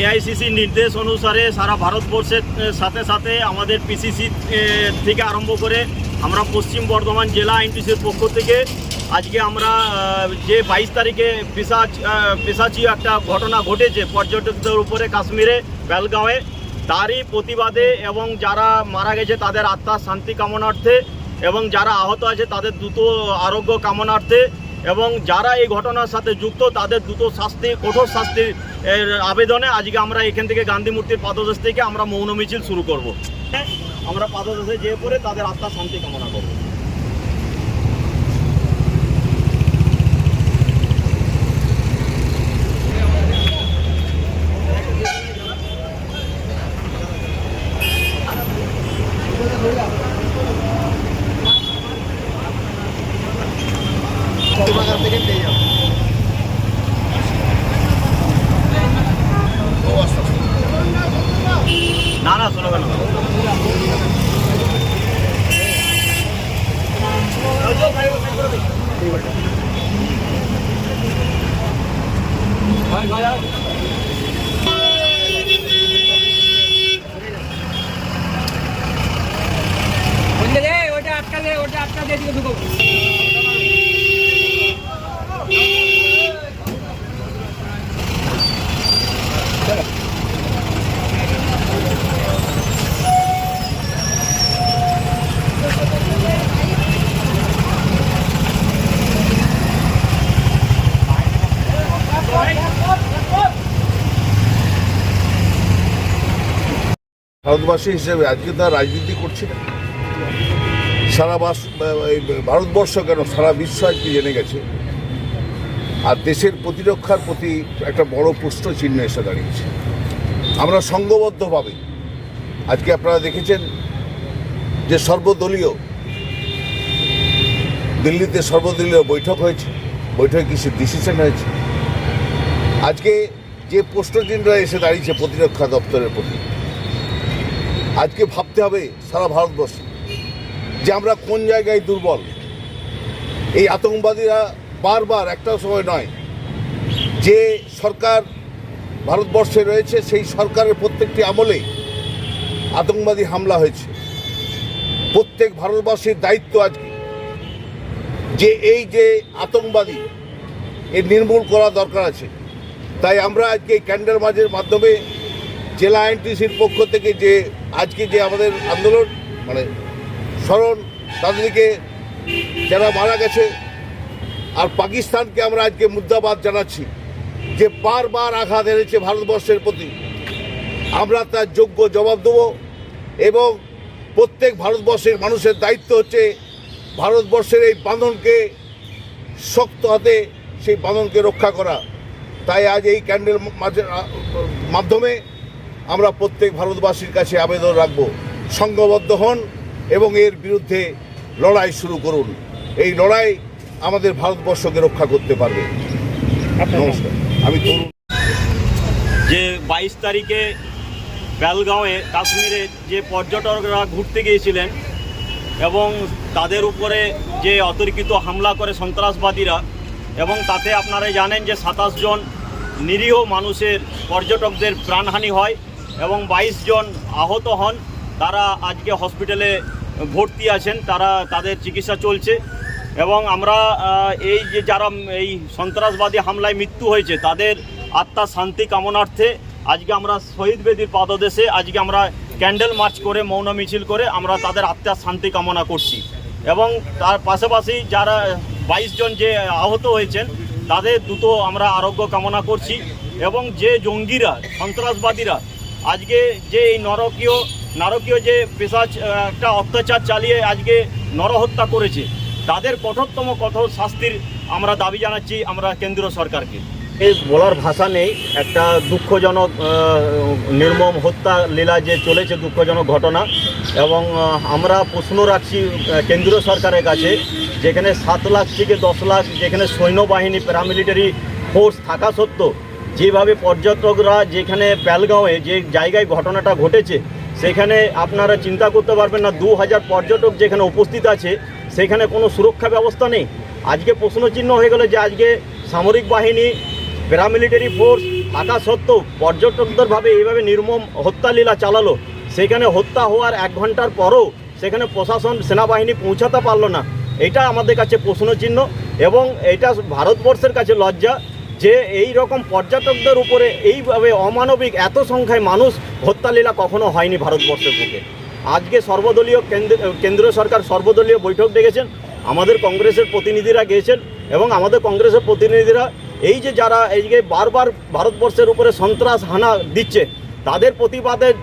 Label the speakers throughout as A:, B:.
A: AICC নির্দেশ অনুসারে সারা ভারতবর্ষের সাথে সাথে আমাদের পিসিসি থেকে আরম্ভ করে আমরা পশ্চিম বর্ধমান জেলা আইনটিসির পক্ষ থেকে আজকে আমরা যে বাইশ তারিখে পিসাচ পিসাচি একটা ঘটনা ঘটেছে পর্যটকদের উপরে কাশ্মীরে, বেলগাঁওয়ে। তারই প্রতিবাদে এবং যারা মারা গেছে তাদের আত্মার শান্তি কামনার্থে এবং যারা আহত আছে তাদের দ্রুত আরোগ্য কামনার্থে এবং যারা এই ঘটনার সাথে যুক্ত তাদের দ্রুত শাস্তি, কঠোর শাস্তির আবেদনে আজকে আমরা এখান থেকে গান্ধী মূর্তির পাদদেশ থেকে আমরা মৌন মিছিল শুরু করব। আমরা পাদদেশে যেয়ে পরে তাদের আত্মার শান্তি কামনা করব।
B: out.
C: ভারতবাসী হিসেবে আজকে তার রাজনীতি করছি। না সারা বাস ভারতবর্ষ কেন? সারা বিশ্ব আজকে জেনে গেছে। আর দেশের প্রতিরক্ষার প্রতি একটা বড় প্রশ্ন চিহ্ন এসে দাঁড়িয়েছে। আমরা সংঘবদ্ধভাবে আজকে আপনারা দেখেছেন যে সর্বদলীয়, দিল্লিতে সর্বদলীয় বৈঠক হয়েছে। বৈঠকে কিছু ডিসিশন হয়েছে। আজকে যে প্রশ্নচিহ্নটা এসে দাঁড়িয়েছে প্রতিরক্ষা দপ্তরের প্রতি আজকে ভাবতে হবে সারা ভারতবর্ষে যে আমরা কোন জায়গায় দুর্বল। এই আতঙ্কবাদীরা বারবার একটা সময় নয়, যে সরকার ভারতবর্ষে রয়েছে, সেই সরকারের প্রত্যেকটি আমলে আতঙ্কবাদী হামলা হয়েছে। প্রত্যেক ভারতবাসীর দায়িত্ব আজকে যে এই যে আতঙ্কবাদী, এর নির্মূল করা দরকার আছে। তাই আমরা আজকে এই ক্যান্ডেল মার্চের মাধ্যমে জেলা আইনটিসির পক্ষ থেকে যে আজকে যে আমাদের আন্দোলন মানে স্মরণ, তাদেরকে যারা মারা গেছে, আর পাকিস্তানকে আমরা আজকে মুদ্রাবাদ জানাচ্ছি যে বারবার আঘাত এনেছে ভারতবর্ষের প্রতি। আমরা তার যোগ্য জবাব দেব এবং প্রত্যেক ভারতবর্ষের মানুষের দায়িত্ব হচ্ছে ভারতবর্ষের এই বাঁধনকে শক্ত হাতে, সেই বাঁধনকে রক্ষা করা। তাই আজ এই ক্যান্ডেল মাধ্যমে আমরা প্রত্যেক ভারতবাসীর কাছে আবেদন রাখব সংঘবদ্ধ হন এবং এর বিরুদ্ধে লড়াই শুরু করুন। এই লড়াই আমাদের ভারতবর্ষকে রক্ষা করতে পারবে। নমস্কার। আমি তরুণ।
A: যে বাইশ তারিখে বেলগাঁওয়ে কাশ্মীরে যে পর্যটকরা ঘুরতে গিয়েছিলেন এবং তাদের উপরে যে অতর্কিত হামলা করে সন্ত্রাসবাদীরা এবং তাতে আপনারা জানেন যে সাতাশ জন নিরীহ মানুষের পর্যটকদের প্রাণহানি হয়। এবং বাইশ জন আহত হন। তারা আজকে হসপিটালে ভর্তি আছেন। তারা তাদের চিকিৎসা চলছে এবং আমরা এই যে যারা, এই সন্ত্রাসবাদী হামলায় মৃত্যু হয়েছে, তাদের আত্মার শান্তি কামনার্থে আজকে আমরা শহীদ বেদির পাদদেশে আজকে আমরা ক্যান্ডেল মার্চ করে, মৌন মিছিল করে আমরা তাদের আত্মার শান্তি কামনা করছি। এবং তার পাশাপাশি যারা বাইশ জন যে আহত হয়েছেন, তাদের দ্রুত আমরা আরোগ্য কামনা করছি। এবং যে জঙ্গিরা, সন্ত্রাসবাদীরা আজকে যে এই নরকীয়, নারকীয় যে পেশাজ একটা অত্যাচার চালিয়ে আজকে নরহত্যা করেছে, তাদের কঠোরতম কঠোর শাস্তির আমরা দাবি জানাচ্ছি আমরা কেন্দ্রীয় সরকারকে। এই বলার ভাষা নেই, একটা দুঃখজনক নির্মম হত্যা লীলা যে চলেছে, দুঃখজনক ঘটনা, এবং আমরা প্রশ্ন রাখছি কেন্দ্রীয় সরকারের কাছে, যেখানে সাত লাখ থেকে দশ লাখ যেখানে সৈন্যবাহিনী প্যারামিলিটারি ফোর্স থাকা সত্ত্বেও যেভাবে পর্যটকরা যেখানে প্যালগাঁওয়ে যে জায়গায় ঘটনাটা ঘটেছে, সেখানে আপনারা চিন্তা করতে পারবেন না দু হাজার পর্যটক যেখানে উপস্থিত আছে, সেখানে কোনো সুরক্ষা ব্যবস্থা নেই। আজকে প্রশ্নচিহ্ন হয়ে গেল যে আজকে সামরিক বাহিনী, প্যারামিলিটারি ফোর্স থাকা সত্ত্বেও পর্যটকদেরভাবে এইভাবে নির্মম হত্যালীলা চালালো। সেখানে হত্যা হওয়ার এক ঘণ্টার পরও সেখানে প্রশাসন, সেনাবাহিনী পৌঁছাতে পারল না। এটা আমাদের কাছে প্রশ্নচিহ্ন এবং এটা ভারতবর্ষের কাছে লজ্জা। যে এই রকম পর্যটকদের উপরে এইভাবে অমানবিক এত সংখ্যায় মানুষ হত্যালীলা কখনো হয়নি ভারতবর্ষের বুকে। আজকে সর্বদলীয় কেন্দ্র কেন্দ্রীয় সরকার সর্বদলীয় বৈঠক ডেকেছেন, আমাদের কংগ্রেসের প্রতিনিধিরা গিয়েছেন এবং আমাদের কংগ্রেসের প্রতিনিধিরা এই যে যারা এই যে বারবার ভারতবর্ষের উপরে সন্ত্রাস হানা দিচ্ছে, তাদের প্রতিবাদের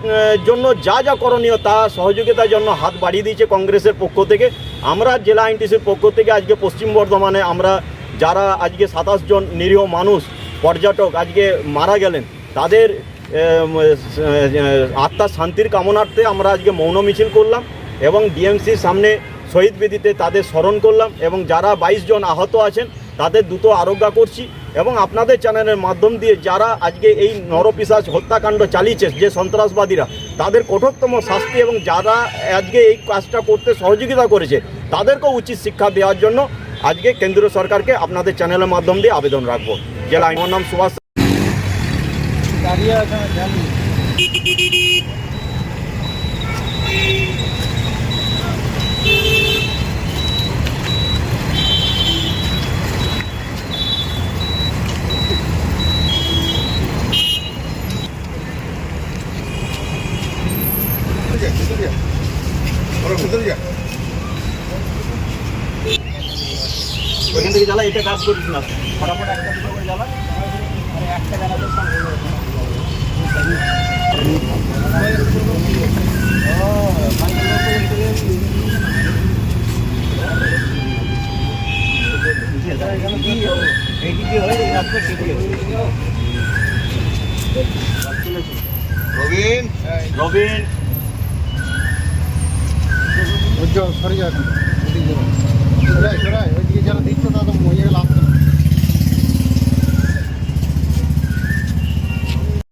A: জন্য যা যা করণীয় তা সহযোগিতার জন্য হাত বাড়িয়ে দিয়েছে কংগ্রেসের পক্ষ থেকে। আমরা জেলা আইনটিসির পক্ষ থেকে আজকে পশ্চিম বর্ধমানে আমরা যারা আজকে সাতাশ জন নিরীহ মানুষ, পর্যটক আজকে মারা গেলেন, তাদের আত্মার শান্তির কামনার্থে আমরা আজকে মৌন মিছিল করলাম এবং ডিএমসির সামনে শহীদ বেদিতে তাদের স্মরণ করলাম এবং যারা বাইশ জন আহত আছেন, তাদের দ্রুত আরোগ্য করছি এবং আপনাদের চ্যানেলের মাধ্যম দিয়ে যারা আজকে এই নরপিসাজ হত্যাকাণ্ড চালিয়েছে, যে সন্ত্রাসবাদীরা, তাদের কঠোরতম শাস্তি এবং যারা আজকে এই কাজটা করতে সহযোগিতা করেছে, তাদেরকেও উচিত শিক্ষা দেওয়ার জন্য আজকে কেন্দ্রীয় সরকারকে আপনাদের চ্যানেলের মাধ্যম দিয়ে আবেদন রাখব। জেলা আমার নাম সুভাষ।
B: দাঁড়িয়ে আছে আমি জানি
A: ওইখান থেকে জ্বালা এটা কাজ করিস না। ফটাফট একটা দুটো করে জ্বালা।
B: একটা সম্ভব
C: রবিন?
A: রবিন।
B: সরে যান সরাই সরাই dentro da moeda.